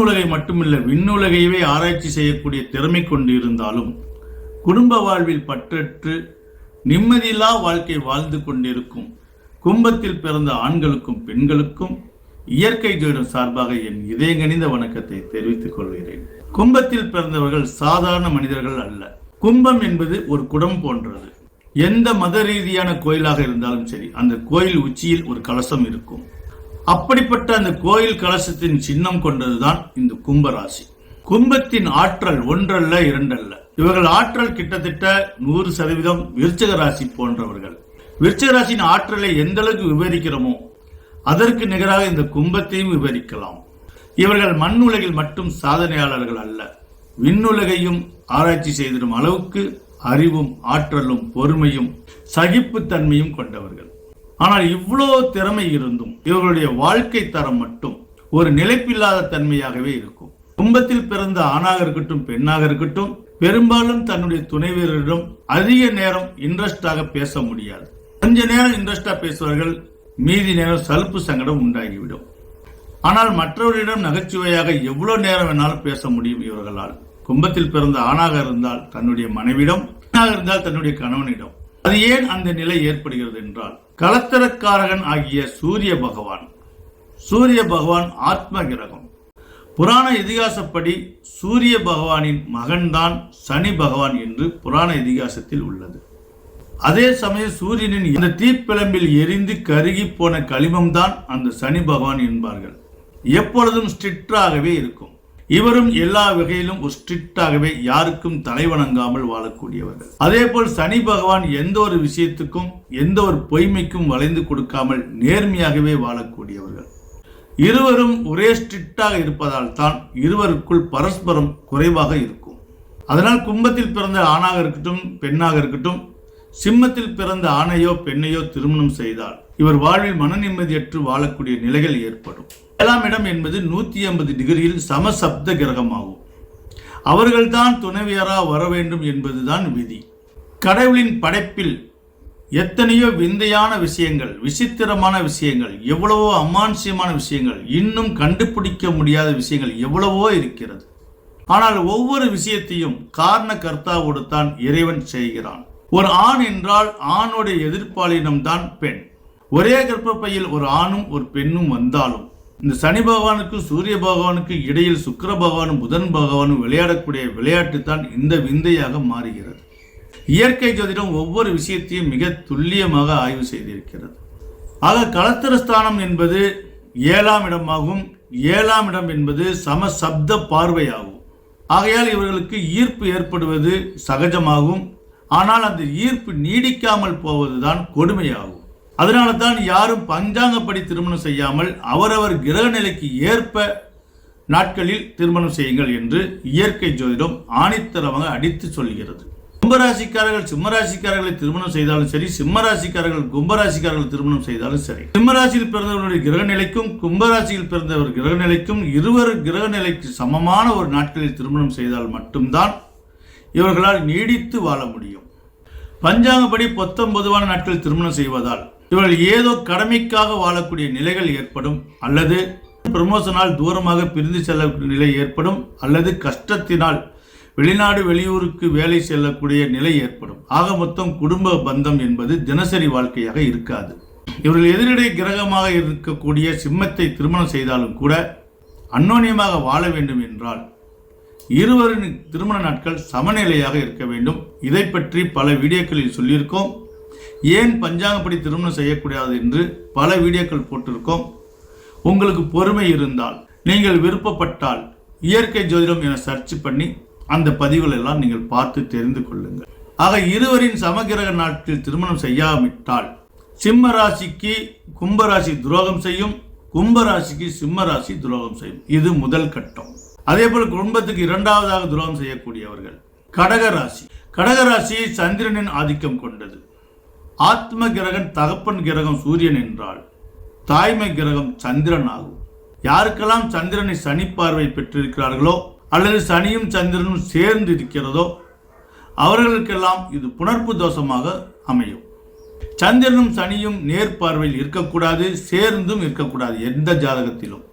மண்ணுலகை மட்டுமில்ல விண்ணுலகையவே ஆராய்ச்சி செய்யக்கூடிய திறமை கொண்டிருந்தாலும் குடும்ப வாழ்வில் பற்றற்று நிம்மதியில்லா வாழ்க்கை வாழ்ந்து கொண்டிருக்கும் கும்பத்தில் பிறந்த ஆண்களுக்கும் பெண்களுக்கும் இயற்கை ஜோடம் சார்பாக என் இதயங்கனிந்த வணக்கத்தை தெரிவித்துக் கொள்கிறேன். கும்பத்தில் பிறந்தவர்கள் சாதாரண மனிதர்கள் அல்ல. கும்பம் என்பது ஒரு குடம் போன்றது. எந்த மத ரீதியான கோயிலாக இருந்தாலும் சரி அந்த கோயில் உச்சியில் ஒரு கலசம் இருக்கும். அப்படிப்பட்ட அந்த கோயில் கலசத்தின் சின்னம் கொண்டதுதான் இந்த கும்பராசி. கும்பத்தின் ஆற்றல் ஒன்றல்ல இரண்டல்ல. இவர்கள் ஆற்றல் கிட்டத்தட்ட நூறு சதவீதம் விருச்சக ராசி போன்றவர்கள். விருச்சக ராசியின் ஆற்றலை எந்த அளவுக்கு விவரிக்கிறோமோ அதற்கு நிகராக இந்த கும்பத்தையும் விவரிக்கலாம். இவர்கள் மண் உலகில் மட்டும் சாதனையாளர்கள் அல்ல. விண்ணுலகையும் ஆராய்ச்சி செய்திடும் அளவுக்கு அறிவும் ஆற்றலும் பொறுமையும் சகிப்புத்தன்மையும் கொண்டவர்கள். ஆனால் இவ்வளோ திறமை இருந்தும் இவர்களுடைய வாழ்க்கை தரம் மட்டும் ஒரு நிலைப்பில்லாத தன்மையாகவே இருக்கும். கும்பத்தில் பிறந்த ஆணாக இருக்கட்டும் பெண்ணாக இருக்கட்டும் பெரும்பாலும் தன்னுடைய துணைவியரிடம் அதிக நேரம் இன்ட்ரெஸ்டாக பேச முடியாது. கொஞ்ச நேரம் இன்ட்ரெஸ்டா பேசுவார்கள் மீதி நேரம் சலுப்பு சங்கடம் உண்டாகிவிடும். ஆனால் மற்றவர்களிடம் நகைச்சுவையாக எவ்வளவு நேரம் வேணாலும் பேச முடியும் இவர்களால். கும்பத்தில் பிறந்த ஆணாக இருந்தால் தன்னுடைய மனைவிடம் பெண்ணாக இருந்தால் தன்னுடைய கணவனிடம். அது ஏன் அந்த நிலை ஏற்படுகிறது என்றால் கலத்தரக்காரகன் ஆகிய சூரிய பகவான் சூரிய பகவான் ஆத்ம கிரகம். புராண இதிகாசப்படி சூரிய பகவானின் மகன்தான் சனி பகவான் என்று புராண இதிகாசத்தில் உள்ளது. அதே சமயம் சூரியனின் இந்த தீப்பிழம்பில் எரிந்து கருகி போன களிமம் தான் அந்த சனி பகவான் என்பார்கள். எப்பொழுதும் ஸ்ட்ரிக்டாகவே இருக்கும். இவரும் எல்லா வகையிலும் ஒரு ஸ்ட்ரிக்டாகவே யாருக்கும் தலைவணங்காமல் வாழக்கூடியவர்கள். அதே போல் சனி பகவான் எந்த ஒரு விஷயத்துக்கும் எந்த ஒரு பொய்மைக்கும் வளைந்து கொடுக்காமல் நேர்மையாகவே வாழக்கூடியவர்கள். இருவரும் ஒரே ஸ்ட்ரிக்டாக இருப்பதால் தான் இருவருக்குள் பரஸ்பரம் குறைவாக இருக்கும். அதனால் கும்பத்தில் பிறந்த ஆணாக இருக்கட்டும் பெண்ணாக இருக்கட்டும் சிம்மத்தில் பிறந்த ஆணையோ பெண்ணையோ திருமணம் செய்தால் இவர் வாழ்வில் மன நிம்மதியற்று வாழக்கூடிய நிலைகள் ஏற்படும். ஏழாம் இடம் என்பது நூற்றி ஐம்பது டிகிரியில் சமசப்த கிரகமாகும். அவர்கள்தான் துணைவியரா வர வேண்டும் என்பதுதான் விதி. கடவுளின் படைப்பில் எத்தனையோ விந்தையான விஷயங்கள் விசித்திரமான விஷயங்கள் எவ்வளவோ அமானுஷ்யமான விஷயங்கள் இன்னும் கண்டுபிடிக்க முடியாத விஷயங்கள் எவ்வளவோ இருக்கிறது. ஆனால் ஒவ்வொரு விஷயத்தையும் காரண கர்த்தாவோடு தான் இறைவன் செய்கிறான். ஒரு ஆண் என்றால் ஆணுடைய எதிர்ப்பாளினம்தான் பெண். ஒரே கர்ப்பப்பையில் ஒரு ஆணும் ஒரு பெண்ணும் வந்தாலும் இந்த சனி பகவானுக்கும் சூரிய பகவானுக்கு இடையில் சுக்கிர பகவானும் புதன் பகவானும் விளையாடக்கூடிய விளையாட்டு தான் இந்த விந்தையாக மாறுகிறது. இயற்கை ஜோதிடம் ஒவ்வொரு விஷயத்தையும் மிக துல்லியமாக ஆய்வு செய்திருக்கிறது. ஆக களத்திரஸ்தானம் என்பது ஏழாம் இடமாகும். ஏழாம் இடம் என்பது சம சப்த பார்வையாகும். ஆகையால் இவர்களுக்கு ஈர்ப்பு ஏற்படுவது சகஜமாகும். ஆனால் அந்த ஈர்ப்பு நீடிக்காமல் போவதுதான் கொடுமையாகும். அதனால தான் யாரும் பஞ்சாங்கப்படி திருமணம் செய்யாமல் அவரவர் கிரக நிலைக்கு ஏற்ப நாட்களில் திருமணம் செய்யுங்கள் என்று இயற்கை ஜோதிடம் ஆணித்தரமாக அடித்து சொல்கிறது. கும்பராசிக்காரர்கள் சிம்மராசிக்காரர்களை திருமணம் செய்தாலும் சரி சிம்மராசிக்காரர்கள் கும்பராசிக்காரர்கள் திருமணம் செய்தாலும் சரி. சிம்மராசியில் பிறந்தவருடைய கிரக நிலைக்கும் கும்பராசியில் பிறந்தவர் கிரக நிலைக்கும் இருவர் கிரக நிலைக்கு சமமான ஒரு நாட்களில் திருமணம் செய்தால் மட்டும்தான் இவர்களால் நீடித்து வாழ முடியும். பஞ்சாங்கப்படி பொத்தொன்பதுவான நாட்களில் திருமணம் செய்வதால் இவர்கள் ஏதோ கடமைக்காக வாழக்கூடிய நிலைகள் ஏற்படும் அல்லது ப்ரமோஷனால் தூரமாக பிரிந்து செல்லக்கூடிய நிலை ஏற்படும் அல்லது கஷ்டத்தினால் வெளிநாடு வெளியூருக்கு வேலை செல்லக்கூடிய நிலை ஏற்படும். ஆக மொத்தம் குடும்ப பந்தம் என்பது தினசரி வாழ்க்கையாக இருக்காது. இவர்கள் எதிரிடை கிரகமாக இருக்கக்கூடிய சிம்மத்தை திருமணம் செய்தாலும் கூட அன்னோன்யமாக வாழ வேண்டும் என்றால் இருவரின் திருமண நாட்கள் சமநிலையாக இருக்க வேண்டும். இதை பற்றி பல வீடியோக்களில் சொல்லியிருக்கோம். ஏன் பஞ்சாங்கப்படி திருமணம் செய்யக்கூடாது என்று பல வீடியோக்கள் போட்டிருக்கோம். உங்களுக்கு பொறுமை இருந்தால் நீங்கள் விருப்பப்பட்டால் இயற்கை ஜோதிடம் என சர்ச் பண்ணி அந்த பதிவுகள் எல்லாம் நீங்கள் பார்த்து தெரிந்து கொள்ளுங்கள். ஆக இருவரின் சமகிரக நாட்டில் திருமணம் செய்யாவிட்டால் சிம்ம ராசிக்கு கும்பராசி துரோகம் செய்யும் கும்பராசிக்கு சிம்ம ராசி துரோகம் செய்யும். இது முதல் கட்டம். அதே போல் குடும்பத்துக்கு இரண்டாவதாக துரோகம் செய்யக்கூடியவர்கள் கடகராசி கடகராசி கடக சந்திரனின் ஆதிக்கம் கொண்டது. ஆத்ம கிரகன் தகப்பன் கிரகம் சூரியன் என்றால் தாய்மை கிரகம் சந்திரன் ஆகும். யாருக்கெல்லாம் சந்திரனை சனி பார்வை பெற்றிருக்கிறார்களோ அல்லது சனியும் சந்திரனும் சேர்ந்து இருக்கிறதோ அவர்களுக்கெல்லாம் இது புணர்ப்பு தோஷமாக அமையும். சந்திரனும் சனியும் நேர்பார்வையில் இருக்கக்கூடாது சேர்ந்தும் இருக்கக்கூடாது எந்த ஜாதகத்திலும்.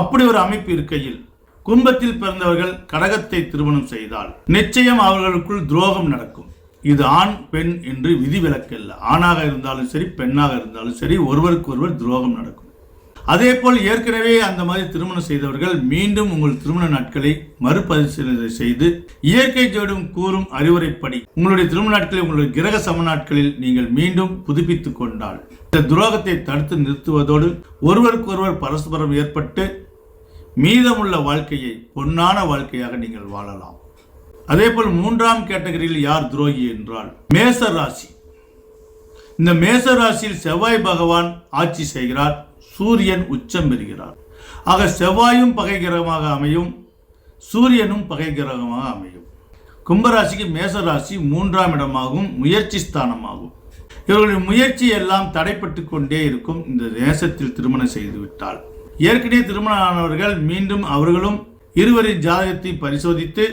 அப்படி ஒரு அமைப்பு இருக்கையில் கும்பத்தில் பிறந்தவர்கள் கடகத்தை திருமணம் செய்தால் நிச்சயம் அவர்களுக்குள் துரோகம் நடக்கும். இது ஆண் பெண் என்று விதிவிலக்கல்ல. ஆணாக இருந்தாலும் சரி பெண்ணாக இருந்தாலும் சரி ஒருவருக்கு ஒருவர் துரோகம் நடக்கும். அதே போல் ஏற்கனவே அந்த மாதிரி திருமணம் செய்தவர்கள் மீண்டும் உங்கள் திருமண நாட்களை மறுபரிசீலனை செய்து இயற்கை ஜோடும் கூறும் அறிவுரைப்படி உங்களுடைய திருமண நாட்களை உங்களுடைய கிரக சம நாட்களில் நீங்கள் மீண்டும் புதுப்பித்துக் கொண்டால் இந்த துரோகத்தை தடுத்து நிறுத்துவதோடு ஒருவருக்கு ஒருவர் பரஸ்பரம் ஏற்பட்டு மீதமுள்ள வாழ்க்கையை பொன்னான வாழ்க்கையாக நீங்கள் வாழலாம். அதே போல் மூன்றாம் கேட்டகரியில் யார் துரோகி என்றால் மேச ராசி இந்த மேச ராசியில் செவ்வாய் பகவான் ஆட்சி செய்கிறார் சூரியன் உச்சம் பெறுகிறார். ஆக செவ்வாயும் பகை கிரகமாக அமையும் சூரியனும் பகை கிரகமாக அமையும். கும்பராசிக்கு மேச ராசி மூன்றாம் இடமாகும் முயற்சி ஸ்தானமாகும். இவர்களுடைய முயற்சி எல்லாம் தடைப்பட்டு கொண்டே இருக்கும். இந்த தேசத்தில் திருமணம் செய்துவிட்டால் ஏற்கனவே திருமணம் ஆனவர்கள் மீண்டும் அவர்களும் இருவரின் ஜாதகத்தை பரிசோதித்து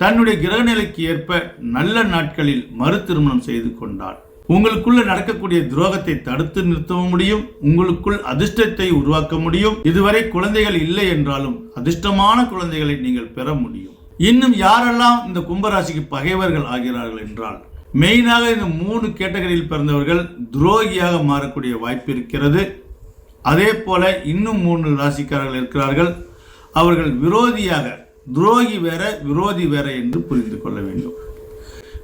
தன்னுடைய கிரகநிலைக்கு ஏற்ப நல்ல நாட்களில் மறு திருமணம் செய்து கொண்டார் உங்களுக்குள்ள நடக்கக்கூடிய துரோகத்தை தடுத்து நிறுத்தவும் முடியும் உங்களுக்குள் அதிர்ஷ்டத்தை உருவாக்க முடியும். இதுவரை குழந்தைகள் இல்லை என்றாலும் அதிர்ஷ்டமான குழந்தைகளை நீங்கள் பெற முடியும். இன்னும் யாரெல்லாம் இந்த கும்பராசிக்கு பகைவர்கள் ஆகிறார்கள் என்றால் மெயினாக இந்த மூணு கேட்டகரியில் பிறந்தவர்கள் துரோகியாக மாறக்கூடிய வாய்ப்பு இருக்கிறது. அதே போல இன்னும் மூன்று ராசிக்காரர்கள் இருக்கிறார்கள். அவர்கள் விரோதியாக துரோகி வேற விரோதி வேற என்று புரிந்து கொள்ள வேண்டும்.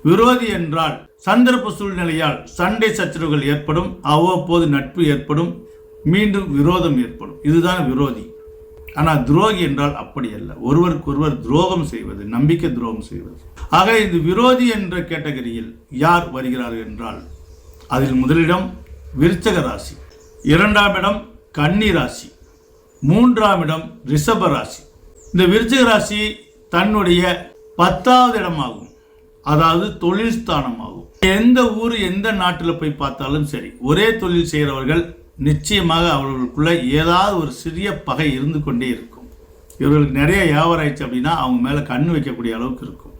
விரோதி என்றால் சந்தர்ப்ப சூழ்நிலையால் சண்டை சச்சரவுகள் ஏற்படும் அவ்வப்போது நட்பு ஏற்படும் மீண்டும் விரோதம் ஏற்படும். இதுதான் விரோதி. ஆனால் துரோகி என்றால் அப்படி அல்ல. ஒருவருக்கொருவர் துரோகம் செய்வது நம்பிக்கை துரோகம் செய்வது. ஆக இது விரோதி என்ற கேட்டகரியில் யார் வருகிறார்கள் என்றால் அதில் முதலிடம் விருச்சக ராசி இரண்டாம் இடம் கன்னி ராசி மூன்றாம் இடம் ரிஷப ராசி. இந்த விருச்சிக ராசி தன்னுடைய பத்தாவது இடமாகும். அதாவது தொழில் ஸ்தானமாகும். எந்த ஊர் எந்த நாட்டில் போய் பார்த்தாலும் சரி ஒரே தொழில் செய்கிறவர்கள் நிச்சயமாக அவர்களுக்குள்ள ஏதாவது ஒரு சிறிய பகை இருந்து கொண்டே இருக்கும். இவர்களுக்கு நிறைய வியாபாரம் ஆயிடுச்சு அப்படின்னா அவங்க மேலே கண்ணு வைக்கக்கூடிய அளவுக்கு இருக்கும்.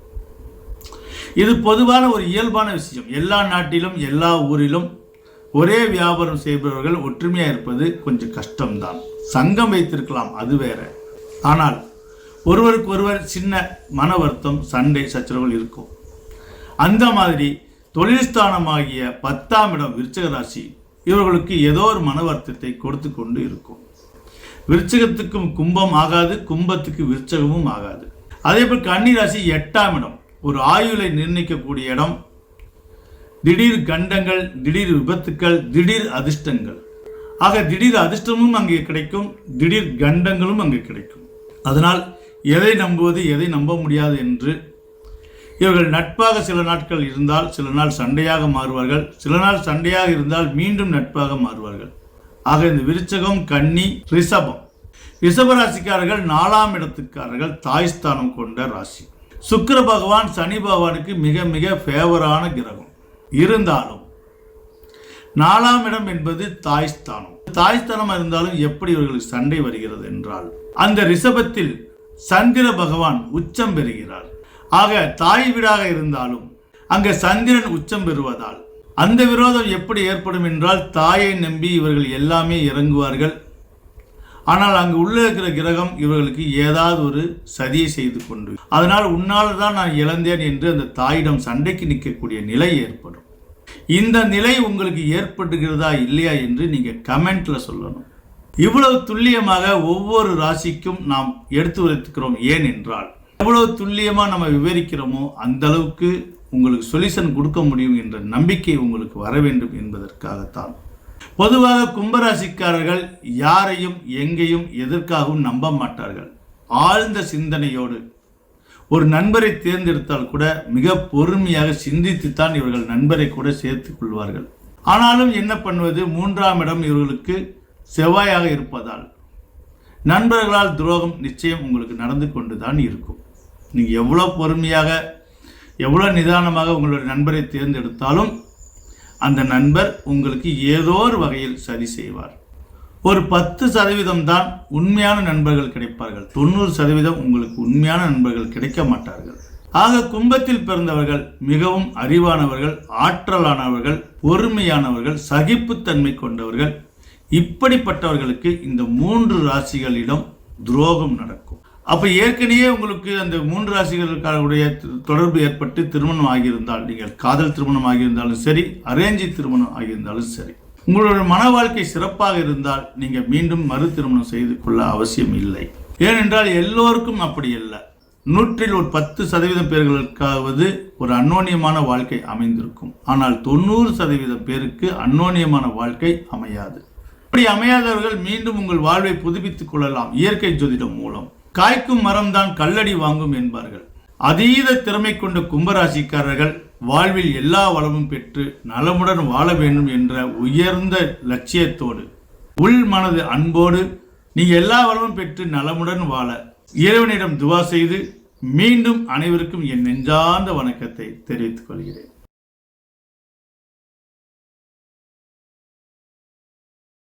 இது பொதுவான ஒரு இயல்பான விஷயம். எல்லா நாட்டிலும் எல்லா ஊரிலும் ஒரே வியாபாரம் செய்பவர்கள் ஒற்றுமையாக இருப்பது கொஞ்சம் கஷ்டம்தான். சங்கம் வைத்திருக்கலாம் அது வேற. ஆனால் ஒருவருக்கு ஒருவர் சின்ன மன வருத்தம் சண்டை சச்சரவுகள் இருக்கும். அந்த மாதிரி தொழில்ஸ்தானமாகிய பத்தாம் இடம் விருச்சக ராசி இவர்களுக்கு ஏதோ ஒரு மன வருத்தத்தை கொடுத்து கொண்டு இருக்கும். விருச்சகத்துக்கும் கும்பம் ஆகாது கும்பத்துக்கு விருச்சகமும் ஆகாது. அதே போல் கன்னிராசி எட்டாம் இடம் ஒரு ஆயுளை நிர்ணயிக்கக்கூடிய இடம். திடீர் கண்டங்கள் திடீர் விபத்துக்கள் திடீர் அதிர்ஷ்டங்கள். ஆக திடீர் அதிர்ஷ்டமும் அங்கே கிடைக்கும் திடீர் கண்டங்களும் அங்கே கிடைக்கும். அதனால் எதை நம்புவது எதை நம்ப முடியாது என்று. இவர்கள் நட்பாக சில நாட்கள் இருந்தால் சில நாள் சண்டையாக மாறுவார்கள். சில நாள் சண்டையாக இருந்தால் மீண்டும் நட்பாக மாறுவார்கள். ஆக இந்த விருச்சகம் கன்னி ரிஷபம். ரிஷபராசிக்காரர்கள் நாலாம் இடத்துக்காரர்கள் தாய்ஸ்தானம் கொண்ட ராசி. சுக்கர பகவான் சனி பகவானுக்கு மிக மிக ஃபேவரான கிரகம். இருந்தாலும் நாலாம் இடம் என்பது தாய்ஸ்தானம் தாய்ஸ்தானம் இருந்தாலும் எப்படி இவர்களுக்கு சண்டை வருகிறது என்றால் அந்த ரிஷபத்தில் சந்திர பகவான் உச்சம் பெறுகிறார். ஆக தாய் வீடாக இருந்தாலும் அங்கே சந்திரன் உச்சம் பெறுவதால் அந்த விரோதம் எப்படி ஏற்படும் என்றால் தாயை நம்பி இவர்கள் எல்லாமே இறங்குவார்கள். ஆனால் அங்கு உள்ளே இருக்கிற கிரகம் இவர்களுக்கு ஏதாவது ஒரு சதியை செய்து கொண்டு அதனால் உன்னால தான் நான் இழந்தேன் என்று அந்த தாயிடம் சண்டைக்கு நிற்கக்கூடிய நிலை ஏற்படும். இந்த நிலை உங்களுக்கு ஏற்பட்டுகிறதா இல்லையா என்று நீங்கள் கமெண்ட்டில் சொல்லணும். இவ்வளவு துல்லியமாக ஒவ்வொரு ராசிக்கும் நாம் எடுத்து வைத்துக்கிறோம் ஏன் என்றால் எவ்வளவு துல்லியமாக நம்ம விவரிக்கிறோமோ அந்த அளவுக்கு உங்களுக்கு சொல்யூஷன் கொடுக்க முடியும் என்ற நம்பிக்கை உங்களுக்கு வர வேண்டும் என்பதற்காகத்தான். பொதுவாக கும்பராசிக்காரர்கள் யாரையும் எங்கேயும் எதற்காகவும் நம்ப மாட்டார்கள். ஆழ்ந்த சிந்தனையோடு ஒரு நண்பரை தேர்ந்தெடுத்தால் கூட மிக பொறுமையாக சிந்தித்துத்தான் இவர்கள் நண்பரை கூட சேர்த்துக் கொள்வார்கள். ஆனாலும் என்ன பண்ணுவது? மூன்றாம் இடம் இவர்களுக்கு செவ்வாயாக இருப்பதால் நண்பர்களால் துரோகம் நிச்சயம் உங்களுக்கு நடந்து கொண்டு தான் இருக்கும். நீங்கள் எவ்வளோ பொறுமையாக எவ்வளோ நிதானமாக உங்களுடைய நண்பரை தேர்ந்தெடுத்தாலும் அந்த நண்பர் உங்களுக்கு ஏதோ ஒரு வகையில் சரி செய்வார். ஒரு பத்து சதவீதம் தான் உண்மையான நண்பர்கள் கிடைப்பார்கள். தொண்ணூறு சதவீதம் உங்களுக்கு உண்மையான நண்பர்கள் கிடைக்க மாட்டார்கள். ஆக கும்பத்தில் பிறந்தவர்கள் மிகவும் அறிவானவர்கள் ஆற்றலானவர்கள் பொறுமையானவர்கள் சகிப்புத்தன்மை கொண்டவர்கள் இப்படிப்பட்டவர்களுக்கு இந்த மூன்று ராசிகளிடம் துரோகம் நடக்கும். அப்ப ஏற்கனவே உங்களுக்கு அந்த மூன்று ராசிகளுடைய தொடர்பு ஏற்பட்டு திருமணம் ஆகியிருந்தால் நீங்கள் காதல் திருமணம் ஆகியிருந்தாலும் சரி அரேஞ்சி திருமணம் ஆகியிருந்தாலும் சரி உங்களுடைய மன வாழ்க்கை சிறப்பாக இருந்தால் நீங்க மீண்டும் மறு திருமணம் செய்து கொள்ள அவசியம் இல்லை. ஏனென்றால் எல்லோருக்கும் அப்படி இல்லை நூற்றில் ஒரு பத்து சதவீதம் பேர்களுக்காவது ஒரு அன்னோனியமான வாழ்க்கை அமைந்திருக்கும். ஆனால் தொண்ணூறு சதவீதம் பேருக்கு அன்னோனியமான வாழ்க்கை அமையாது. அப்படி அமையாதவர்கள் மீண்டும் உங்கள் வாழ்வை புதுப்பித்துக் கொள்ளலாம். இயற்கை ஜோதிடம் மூலம். காய்க்கும் மரம்தான் கல்லடி வாங்கும் என்பார்கள். அதீத திறமை கொண்ட கும்பராசிக்காரர்கள் வாழ்வில் எல்லா வளமும் பெற்று நலமுடன் வாழ வேண்டும் என்ற உயர்ந்த லட்சியத்தோடு உள் மனது அன்போடு நீ எல்லா வளமும் பெற்று நலமுடன் வாழ. இறைவனிடம் துவா செய்து மீண்டும் அனைவருக்கும் என் நெஞ்சார்ந்த வணக்கத்தை தெரிவித்துக் கொள்கிறேன்.